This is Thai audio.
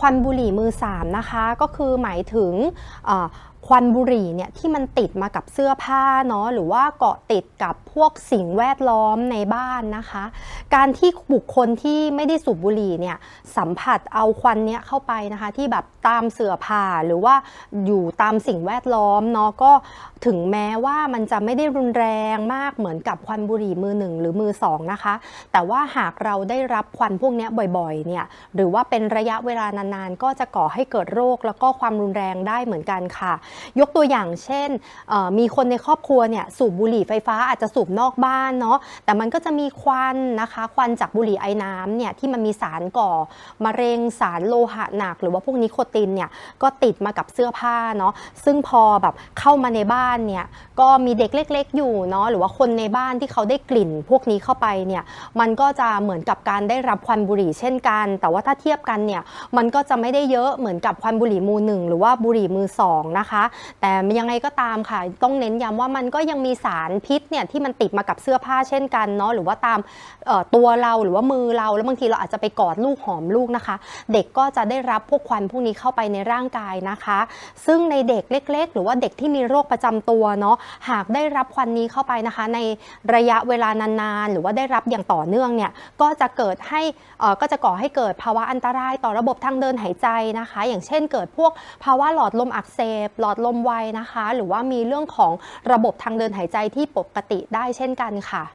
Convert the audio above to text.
ควันบุหรี่มือสามนะคะ ก็คือหมายถึง ควันบุหรี่เนี่ยที่มันติดมากับเสื้อผ้าเนาะหรือว่าเกาะติดกับพวกสิ่งแวดล้อมในบ้านนะคะ การที่บุคคลที่ไม่ได้สูบบุหรี่เนี่ยสัมผัสเอาควันเนี้ยเข้าไปนะคะที่แบบตามเสื้อผ้าหรือว่าอยู่ตามสิ่งแวดล้อมเนาะก็ถึงแม้ว่ามันจะไม่ได้รุนแรงมากเหมือนกับควันบุหรี่มือหนึ่งหรือมือสองนะคะ แต่ว่าหากเราได้รับควันพวกเนี้ยบ่อยๆเนี่ยหรือว่าเป็นระยะเวลานานๆ ก็จะก่อให้เกิดโรคแล้วก็ความรุนแรงได้เหมือนกันค่ะยกตัวอย่างเช่น มีคนในครอบครัวเนี่ยสูบบุหรี่ไฟฟ้าอาจจะสูบนอกบ้านเนาะแต่มันก็จะมีควันนะคะ ควันจากบุหรี่ไอ้น้ำเนี่ยที่มันมีสารก่อมะเร็งสารโลหะหนัก หรือว่าพวกนิโคตินเนี่ยก็ติดมากับเสื้อผ้าเนาะซึ่งพอแบบเข้ามาในบ้านเนี่ยก็มีเด็กเล็ก ๆ อยู่เนาะหรือว่าคนในบ้านที่เขาได้กลิ่น พวกนี้เข้าไปเนี่ยมันก็จะเหมือนกับการได้รับควันบุหรี่เช่นกัน แต่ว่าถ้าเทียบกันเนี่ยมันก็จะไม่ได้เยอะเหมือนกับควันบุหรี่มือหนึ่งหรือว่าบุหรี่มือสองนะคะแต่ยังไงก็ตามค่ะ ต้องเน้นย้ำว่ามันก็ยังมีสารพิษเนี่ยที่มันติดมากับเสื้อผ้าเช่นกันเนาะหรือว่าตามตัวเราหรือว่ามือเราแล้วบางทีเราอาจจะไปกอดลูกหอมลูกนะคะ เด็กก็จะได้รับพวกควันพวกนี้เข้าไปในร่างกายนะคะ ซึ่งในเด็กเล็ก ๆ หรือว่าเด็กที่มีโรคประจำตัวเนาะหากได้รับควันนี้เข้าไปนะคะ ในระยะเวลานานๆ หรือว่าได้รับอย่างต่อเนื่องเนี่ยก็จะเกิดให้อ่อก็จะก่อให้เกิดภาวะอันตรายต่อระบบทางเดินหายใจนะคะ อย่างเช่นเกิดพวกภาวะหลอดลมอักเสบหลอดดลมไวนะคะ หรือว่ามีเรื่องของระบบทางเดินหายใจที่ปกติได้เช่นกันค่ะ